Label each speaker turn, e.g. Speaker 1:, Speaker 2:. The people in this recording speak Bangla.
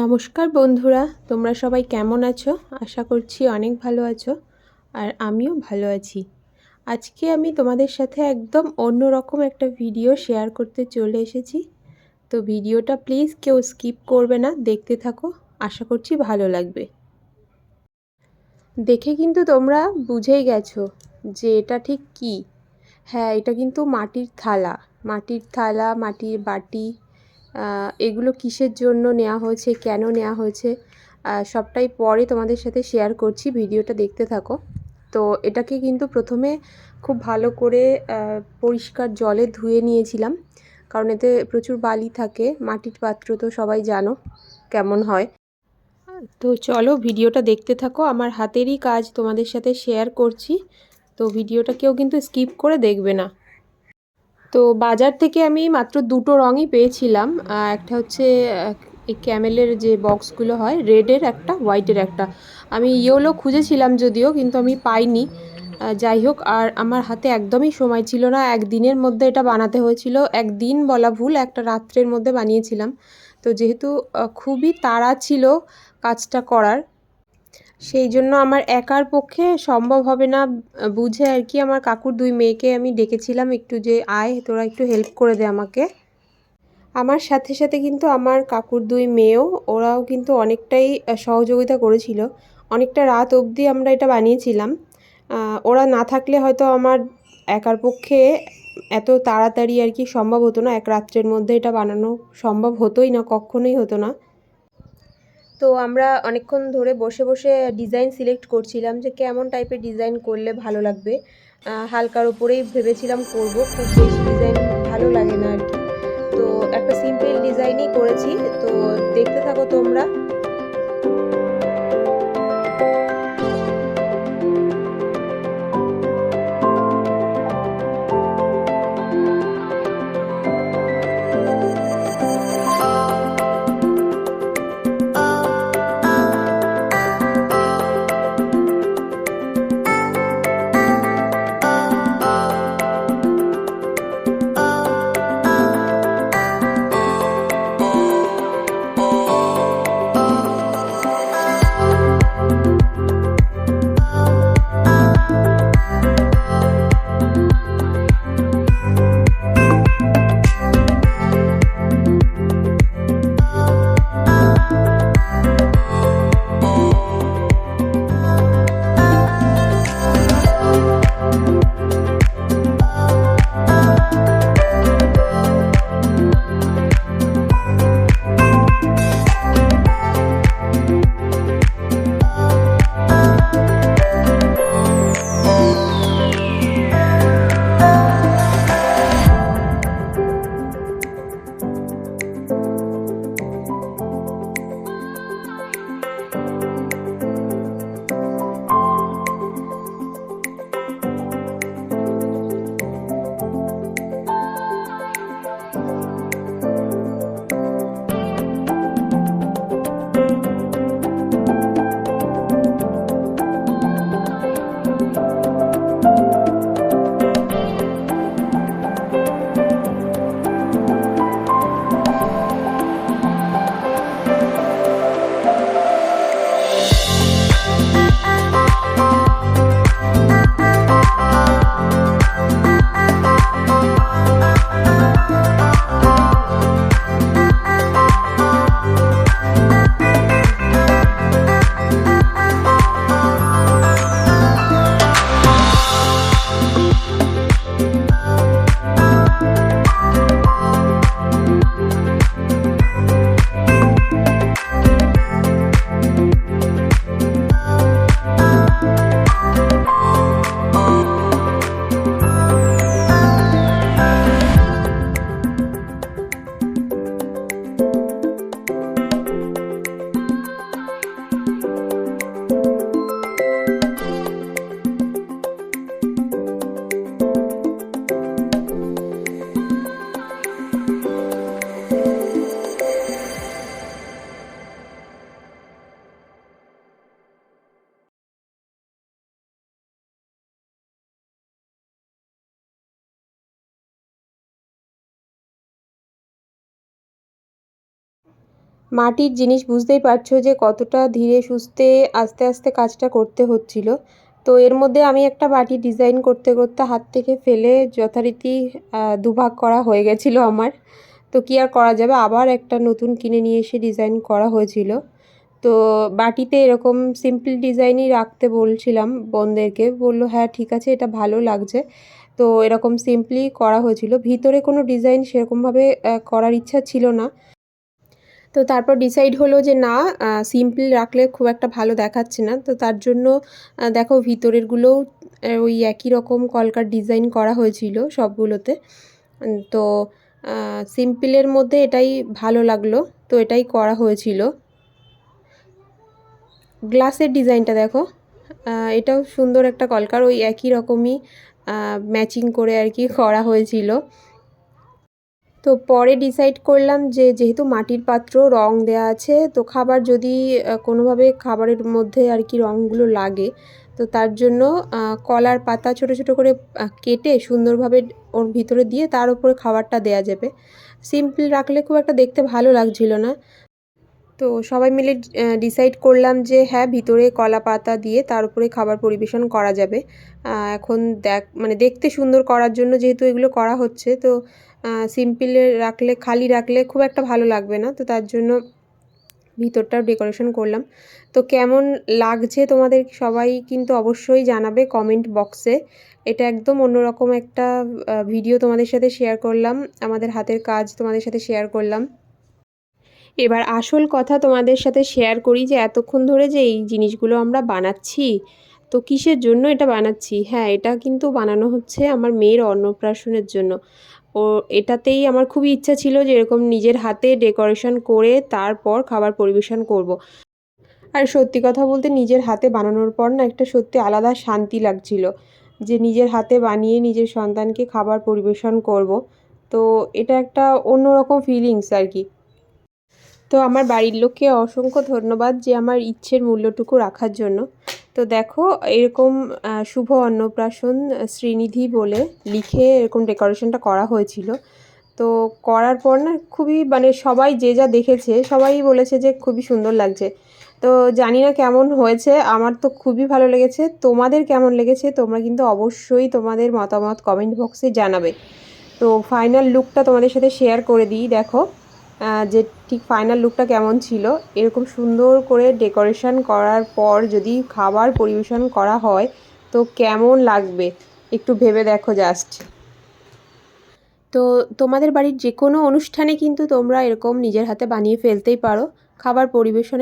Speaker 1: নমস্কার বন্ধুরা, তোমরা সবাই কেমন আছো? আশা করছি অনেক ভালো আছো আর আমিও ভালো আছি। আজকে আমি তোমাদের সাথে একদম অন্য রকম একটা ভিডিও শেয়ার করতে চলে এসেছি। তো ভিডিওটা প্লিজ কেউ স্কিপ করবে না, দেখতে থাকো, আশা করছি ভালো লাগবে। দেখে কিন্তু তোমরা বুঝেই গেছো যে এটা ঠিক কি। হ্যাঁ এটা কিন্তু মাটির থালা। মাটির থালা, মাটির বাটি এগুলো কিসের জন্য নেওয়া হয়েছে, কেন নেওয়া হয়েছে সবটাই পরে তোমাদের সাথে শেয়ার করছি, ভিডিওটা দেখতে থাকো। তো এটাকে কিন্তু প্রথমে খুব ভালো করে পরিষ্কার জলে ধুয়ে নিয়েছিলাম, কারণ এতে প্রচুর বালি থাকে, মাটির পাত্র তো সবাই জানো কেমন হয়। তো চলো ভিডিওটা দেখতে থাকো, আমার হাতেরই কাজ তোমাদের সাথে শেয়ার করছি, তো ভিডিওটা কেউ কিন্তু স্কিপ করে দেখবে না। তো বাজার থেকে আমি মাত্র দুটো রঙই পেয়েছিলাম। একটা হচ্ছে এই ক্যামেলের যে বক্সগুলো হয়, রেডের একটা, হোয়াইটের একটা। আমি ইয়েলো খুঁজেছিলাম যদিও, কিন্তু আমি পাইনি। যাই হোক, আর আমার হাতে একদমই সময় ছিল না। একদিনের মধ্যে এটা বানাতে হয়েছিল। একদিন বলা ভুল, একটা রাত্রের মধ্যে বানিয়েছিলাম। তো যেহেতু খুবই তাড়া ছিল কাজটা করার সেই জন্য আমার একার পক্ষে সম্ভব হবে না বুঝে আর কি আমার কাকুর দুই মেয়েকে আমি ডেকেছিলাম একটু যে আয়, তোরা একটু হেল্প করে দে আমাকে। আমার সাথে সাথে কিন্তু আমার কাকুর দুই মেয়েও, ওরাও কিন্তু অনেকটাই সহযোগিতা করেছিল। অনেকটা রাত অবধি আমরা এটা বানিয়েছিলাম। ওরা না থাকলে হয়তো আমার একার পক্ষে এত তাড়াতাড়ি আর কি সম্ভব হতো না, এক রাত্রের মধ্যে এটা বানানো সম্ভব হতোই না, কখনোই হতো না। তো আমরা অনেকক্ষণ ধরে বসে বসে ডিজাইন সিলেক্ট করছিলাম যে কেমন টাইপের ডিজাইন করলে ভালো লাগবে। হালকার ওপরেই ভেবেছিলাম করব, খুব বেশি ডিজাইন ভালো লাগে না আর কি। তো একটা সিম্পল ডিজাইনই করেছি। তো দেখতে থাকো তোমরা। মাটির জিনিস বুঝতেই পারছ যে কতটা ধীরে সুস্থে আস্তে আস্তে কাজটা করতে হচ্ছিল। তো এর মধ্যে আমি একটা বাটি ডিজাইন করতে করতে হাত থেকে ফেলে যথারীতি দুভাগ করা হয়ে গেছিল আমার। তো কী আর করা যাবে? আবার একটা নতুন কিনে নিয়ে এসে ডিজাইন করা হয়েছিল। তো বাটিতে এরকম সিম্পল ডিজাইনই রাখতে বলছিলাম বোনদেরকে বলল হ্যাঁ ঠিক আছে, এটা ভালো লাগছে। তো এরকম সিম্পলি করা হয়েছিল। ভিতরে কোনো ডিজাইন সেরকমভাবে করার ইচ্ছা ছিল না। তো তারপর ডিসাইড হলো যে না সিম্পল রাখলে খুব একটা ভালো দেখাচ্ছে না। তো তার জন্য দেখো ভিতরেরগুলোও ওই একই রকম কলকার ডিজাইন করা হয়েছিল সবগুলোতে। তো সিম্পলের মধ্যে এটাই ভালো লাগল। তো এটাই করা হয়েছিল। গ্লাসের ডিজাইনটা দেখো। এটাও সুন্দর একটা কলকার, ওই একই রকমই ম্যাচিং করে আর কি করা হয়েছিল। তো পরে ডিসাইড করলাম যে যেহেতু মাটির পাত্র রং দেয়া আছে, তো খাবার যদি কোনোভাবে খাবারের মধ্যে আর কি রঙগুলো লাগে, তো তার জন্য কলার পাতা ছোট ছোট করে কেটে সুন্দরভাবে ওর ভিতরে দিয়ে তার উপরে খাবারটা দেয়া যাবে। সিম্পল রাখলে খুব একটা দেখতে ভালো লাগছিল না। তো সবাই মিলে ডিসাইড করলাম যে হ্যাঁ ভিতরে কলা পাতা দিয়ে তার উপরে খাবার পরিবেশন করা যাবে। এখন দেখ মানে দেখতে সুন্দর করার জন্য যেহেতু এগুলো করা হচ্ছে, তো সিম্পলে রাখলে, খালি রাখলে খুব একটা ভালো লাগবে না। তো তার জন্য ভিতরটাও ডেকোরেশন করলাম। তো কেমন লাগছে তোমাদের সবাই কিন্তু অবশ্যই জানাবে কমেন্ট বক্সে এটা একদম অন্যরকম একটা ভিডিও তোমাদের সাথে শেয়ার করলাম। আমাদের হাতের কাজ তোমাদের সাথে শেয়ার করলাম। এবার আসল কথা তোমাদের সাথে শেয়ার করি যে, এতক্ষণ ধরে যে এই জিনিসগুলো আমরা বানাচ্ছি, তো কিসের জন্য এটা বানাচ্ছি? হ্যাঁ এটা কিন্তু বানানো হচ্ছে আমার মেয়ের অন্নপ্রাশনের জন্য। ও এটাতেই আমার খুবই ইচ্ছা ছিল যে এরকম নিজের হাতে ডেকোরেশন করে তারপর খাবার পরিবেশন করব। আর সত্যি কথা বলতে নিজের হাতে বানানোর পর না একটা সত্যি আলাদা শান্তি লাগছিল যে নিজের হাতে বানিয়ে নিজের সন্তানকে খাবার পরিবেশন করব। তো এটা একটা অন্যরকম ফিলিংস আর কি। তো আমার বাড়ির লোককে অসংখ্য ধন্যবাদ যে আমার ইচ্ছের মূল্যটুকু রাখার জন্য। তো দেখো, এরকম শুভ অন্নপ্রাশন শ্রীনিধি বলে লিখে এরকম ডেকোরেশনটা করা হয়েছিল। তো করার পর না খুবই মানে সবাই যে যা দেখেছে, সবাই বলেছে যে খুবই সুন্দর লাগছে। তো জানি না কেমন হয়েছে, আমার তো খুবই ভালো লেগেছে। তোমাদের কেমন লেগেছে, তোমরা কিন্তু অবশ্যই তোমাদের মতামত কমেন্ট বক্সে জানাবে। তো ফাইনাল লুকটা তোমাদের সাথে শেয়ার করে দিই, দেখো। যে ঠিক ফাইনাল লুকটা কেমন ছিল, এরকম সুন্দর করে ডেকোরেশন করার পর যদি খাবার পরিবেশন করা হয়, তো কেমন লাগবে? একটু ভেবে দেখো জাস্ট তো তোমাদের বাড়ির যে কোনো অনুষ্ঠানে কিন্তু তোমরা এরকম নিজের হাতে বানিয়ে ফেলতেই পারো। খাবার পরিবেশনের